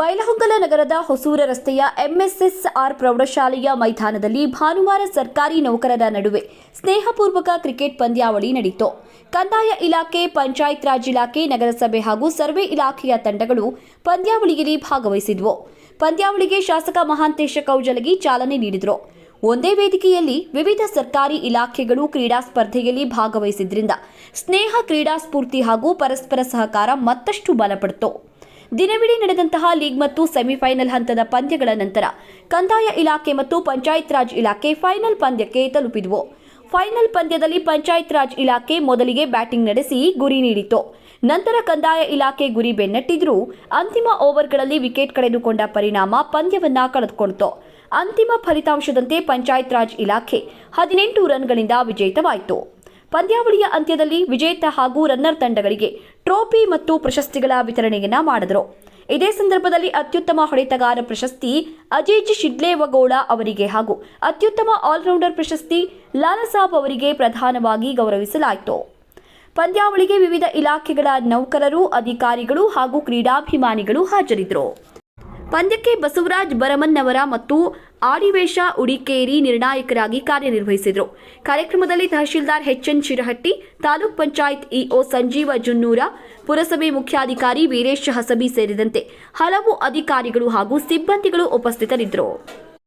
ಬೈಲಹೊಂಗಲ ನಗರದ ಹೊಸೂರ ರಸ್ತೆಯ ಎಂಎಸ್ಎಸ್ಆರ್ ಪ್ರೌಢಶಾಲೆಯ ಮೈದಾನದಲ್ಲಿ ಭಾನುವಾರ ಸರ್ಕಾರಿ ನೌಕರರ ನಡುವೆ ಸ್ನೇಹಪೂರ್ವಕ ಕ್ರಿಕೆಟ್ ಪಂದ್ಯಾವಳಿ ನಡೆಯಿತು ಕಂದಾಯ ಇಲಾಖೆ, ಪಂಚಾಯತ್ ರಾಜ್ ಇಲಾಖೆ, ನಗರಸಭೆ ಹಾಗೂ ಸರ್ವೆ ಇಲಾಖೆಯ ತಂಡಗಳು ಪಂದ್ಯಾವಳಿಯಲ್ಲಿ ಭಾಗವಹಿಸಿದ್ವು. ಪಂದ್ಯಾವಳಿಗೆ ಶಾಸಕ ಮಹಾಂತೇಶ ಕೌಜಲಗಿ ಚಾಲನೆ ನೀಡಿದರು. ಒಂದೇ ವೇದಿಕೆಯಲ್ಲಿ ವಿವಿಧ ಸರ್ಕಾರಿ ಇಲಾಖೆಗಳು ಕ್ರೀಡಾ ಸ್ಪರ್ಧೆಯಲ್ಲಿ ಭಾಗವಹಿಸಿದ್ರಿಂದ ಸ್ನೇಹ, ಕ್ರೀಡಾ ಸ್ಫೂರ್ತಿ ಹಾಗೂ ಪರಸ್ಪರ ಸಹಕಾರ ಮತ್ತಷ್ಟು ಬಲಪಡಿತು. ದಿನವಿಡೀ ನಡೆದಂತಹ ಲೀಗ್ ಮತ್ತು ಸೆಮಿಫೈನಲ್ ಹಂತದ ಪಂದ್ಯಗಳ ನಂತರ ಕಂದಾಯ ಇಲಾಖೆ ಮತ್ತು ಪಂಚಾಯತ್ ರಾಜ್ ಇಲಾಖೆ ಫೈನಲ್ ಪಂದ್ಯಕ್ಕೆ ತಲುಪಿದವು. ಫೈನಲ್ ಪಂದ್ಯದಲ್ಲಿ ಪಂಚಾಯತ್ ರಾಜ್ ಇಲಾಖೆ ಮೊದಲಿಗೆ ಬ್ಯಾಟಿಂಗ್ ನಡೆಸಿ ಗುರಿ ನೀಡಿತು ನಂತರ ಕಂದಾಯ ಇಲಾಖೆ ಗುರಿ ಬೆನ್ನಟ್ಟಿದ್ರೂ ಅಂತಿಮ ಓವರ್ಗಳಲ್ಲಿ ವಿಕೆಟ್ ಕಳೆದುಕೊಂಡ ಪರಿಣಾಮ ಪಂದ್ಯವನ್ನ ಕಳೆದುಕೊಂಡಿತು. ಅಂತಿಮ ಫಲಿತಾಂಶದಂತೆ ಪಂಚಾಯತ್ ರಾಜ್ ಇಲಾಖೆ ಹದಿನೆಂಟು ರನ್ಗಳಿಂದ ವಿಜೇತವಾಯಿತು. ಪಂದ್ಯಾವಳಿಯ ಅಂತ್ಯದಲ್ಲಿ ವಿಜೇತ ಹಾಗೂ ರನ್ನರ್ ತಂಡಗಳಿಗೆ ಟ್ರೋಫಿ ಮತ್ತು ಪ್ರಶಸ್ತಿಗಳ ವಿತರಣೆಯನ್ನ ಮಾಡಿದರು. ಇದೇ ಸಂದರ್ಭದಲ್ಲಿ ಅತ್ಯುತ್ತಮ ಹೊಡೆತಗಾರ ಪ್ರಶಸ್ತಿ ಅಜೀಜ್ ಶಿಡ್ಲೇವಗೌಡ ಅವರಿಗೆ ಹಾಗೂ ಅತ್ಯುತ್ತಮ ಆಲ್ರೌಂಡರ್ ಪ್ರಶಸ್ತಿ ಲಾಲಸಾಬ್ ಅವರಿಗೆ ಪ್ರಧಾನವಾಗಿ ಗೌರವಿಸಲಾಯಿತು. ಪಂದ್ಯಾವಳಿಗೆ ವಿವಿಧ ಇಲಾಖೆಗಳ ನೌಕರರು, ಅಧಿಕಾರಿಗಳು ಹಾಗೂ ಕ್ರೀಡಾಭಿಮಾನಿಗಳು ಹಾಜರಿದ್ದರು. ಪಂದ್ಯಕ್ಕೆ ಬಸವರಾಜ್ ಬರಮನ್ನವರ ಮತ್ತು ಆಡಿವೇಶ ಉಡಿಕೇರಿ ನಿರ್ಣಾಯಕರಾಗಿ ಕಾರ್ಯನಿರ್ವಹಿಸಿದರು. ಕಾರ್ಯಕ್ರಮದಲ್ಲಿ tahsildar H N Shirahatti, taluk panchayat E O Sanjeeva Junnur, ಪುರಸಭೆ ಮುಖ್ಯಾಧಿಕಾರಿ ವೀರೇಶ್ ಹಸಬಿ ಸೇರಿದಂತೆ ಹಲವು ಅಧಿಕಾರಿಗಳು ಹಾಗೂ ಸಿಬ್ಬಂದಿಗಳು ಉಪಸ್ಥಿತರಿದ್ದರು.